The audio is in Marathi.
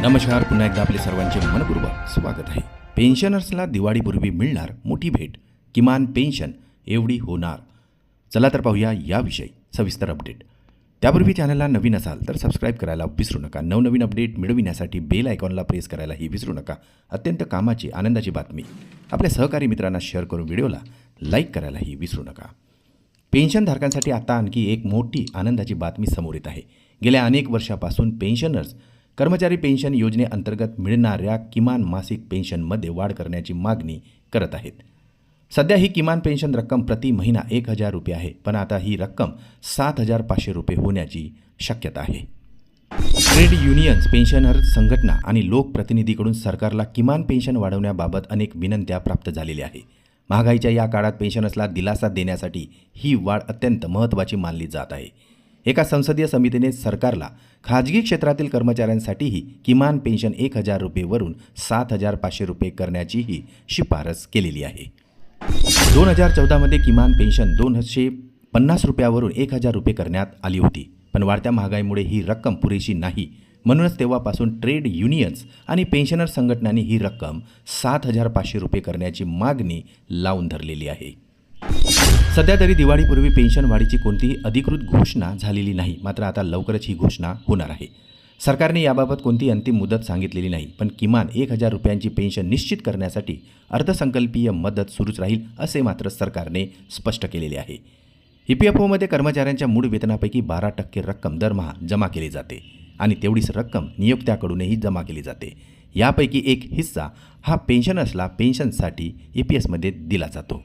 नमस्कार पुन्हा एकदा आपले सर्वांचे मनपूर्वक स्वागत आहे. पेन्शनर्सला दिवाळीपूर्वी मिळणार मोठी भेट किमान पेन्शन एवढी होणार. चला तर पाहूया याविषयी सविस्तर अपडेट त्यापूर्वी चॅनलला नवीन असाल तर सबस्क्राईब करायला विसरू नका. नवनवीन अपडेट मिळविण्यासाठी बेल आयकॉनला प्रेस करायलाही विसरू नका. अत्यंत कामाची आनंदाची बातमी. आपल्या सहकारी मित्रांना शेअर करून व्हिडिओला लाईक करायलाही विसरू नका. पेन्शनधारकांसाठी आता आणखी एक मोठी आनंदाची बातमी समोर येत आहे. गेल्या अनेक वर्षापासून पेन्शनर्स कर्मचारी पेन्शन योजनेअंतर्गत मिळणाऱ्या किमान मासिक पेन्शनमध्ये वाढ करण्याची मागणी करत आहेत. सध्या ही किमान पेन्शन रक्कम प्रति महिना एक हजार रुपये आहे पण आता ही रक्कम सात हजार पाचशे रुपये होण्याची शक्यता आहे. ट्रेड युनियन्स पेन्शनर संघटना आणि लोकप्रतिनिधीकडून सरकारला किमान पेन्शन वाढवण्याबाबत अनेक विनंत्या प्राप्त झालेल्या आहे. महागाईच्या या काळात पेन्शनर्सला दिलासा देण्यासाठी ही वाढ अत्यंत महत्त्वाची मानली जात आहे. एका संसदीय समितीने सरकारला खाजगी क्षेत्रातील कर्मचाऱ्यांसाठीही किमान पेन्शन एक हजार रुपयेवरून सात हजार पाचशे रुपये करण्याचीही शिफारस केलेली आहे. दोन हजार चौदामध्ये किमान पेन्शन दोनशे पन्नास रुपयावरून एक हजार रुपये करण्यात आली होती. पण वाढत्या महागाईमुळे ही रक्कम पुरेशी नाही. म्हणूनच तेव्हापासून ट्रेड युनियन्स आणि पेन्शनर संघटनांनी ही रक्कम सात हजार पाचशे रुपये करण्याची मागणी लावून धरलेली आहे. सध्या तरी दिवाळीपूर्वी पेन्शन वाढीची कोणतीही अधिकृत घोषणा झालेली नाही. मात्र आता लवकरच ही घोषणा होणार आहे. सरकारने याबाबत कोणती अंतिम मुदत सांगितलेली नाही पण किमान एक हजार रुपयांची पेन्शन निश्चित करण्यासाठी अर्थसंकल्पीय मदत सुरूच राहील असे मात्र सरकारने स्पष्ट केलेले आहे. ई पी एफ ओमध्ये कर्मचाऱ्यांच्या मूळ वेतनापैकी बारा टक्के रक्कम दरमहा जमा केली जाते आणि तेवढीच रक्कम नियोक्त्याकडूनही जमा केली जाते. यापैकी एक हिस्सा हा पेन्शनर्सला पेन्शनसाठी ई पी एसमध्ये दिला जातो.